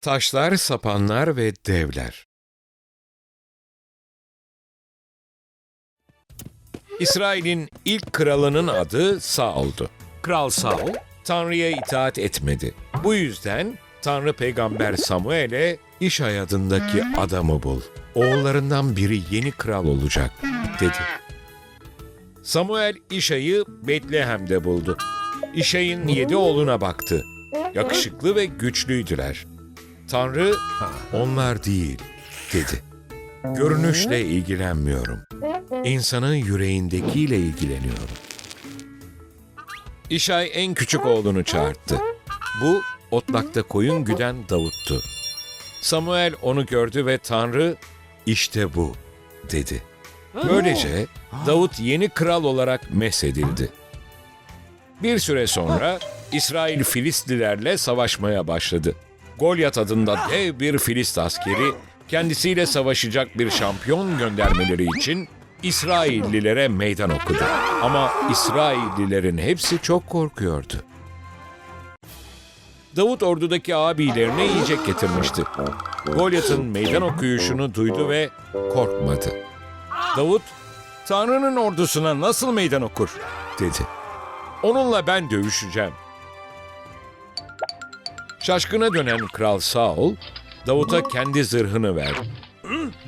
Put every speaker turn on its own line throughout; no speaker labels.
Taşlar, sapanlar ve devler. İsrail'in ilk kralının adı Saul'du. Kral Saul, Tanrı'ya itaat etmedi. Bu yüzden Tanrı peygamber Samuel'e İşay adındaki adamı bul. Oğullarından biri yeni kral olacak, dedi. Samuel İşay'ı Betlehem'de buldu. İşay'ın yedi oğluna baktı. Yakışıklı ve güçlüydüler. Tanrı onlar değil dedi. Görünüşle ilgilenmiyorum. İnsanın yüreğindekiyle ilgileniyorum. İşay en küçük oğlunu çağırdı. Bu otlakta koyun güden Davut'tu. Samuel onu gördü ve Tanrı işte bu dedi. Böylece Davut yeni kral olarak mesedildi. Bir süre sonra İsrail Filistlilerle savaşmaya başladı. Golyat adında dev bir Filist askeri kendisiyle savaşacak bir şampiyon göndermeleri için İsraillilere meydan okudu. Ama İsraillilerin hepsi çok korkuyordu. Davut ordudaki abilerine yiyecek getirmişti. Golyat'ın meydan okuyuşunu duydu ve korkmadı. Davut, Tanrı'nın ordusuna nasıl meydan okur? dedi. Onunla ben dövüşeceğim. Şaşkına dönen Kral Saul, Davut'a kendi zırhını verdi.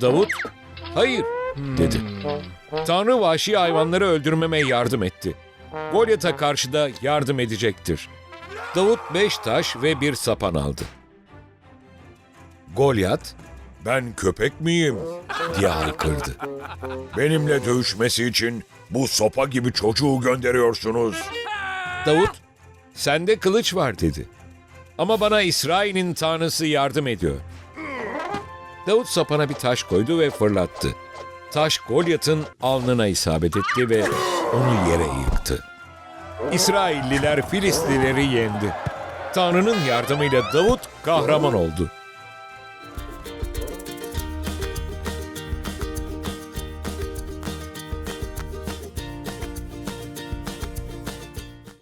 Davut, hayır dedi. Tanrı vahşi hayvanları öldürmeme yardım etti. Golyat'a karşı da yardım edecektir. Davut beş taş ve bir sapan aldı. Golyat, ben köpek miyim? diye haykırdı. Benimle dövüşmesi için bu sopa gibi çocuğu gönderiyorsunuz. Davut, sende kılıç var dedi. Ama bana İsrail'in tanrısı yardım ediyor. Davut sapana bir taş koydu ve fırlattı. Taş Golyat'ın alnına isabet etti ve onu yere yıktı. İsrailliler Filistlileri yendi. Tanrı'nın yardımıyla Davut kahraman oldu.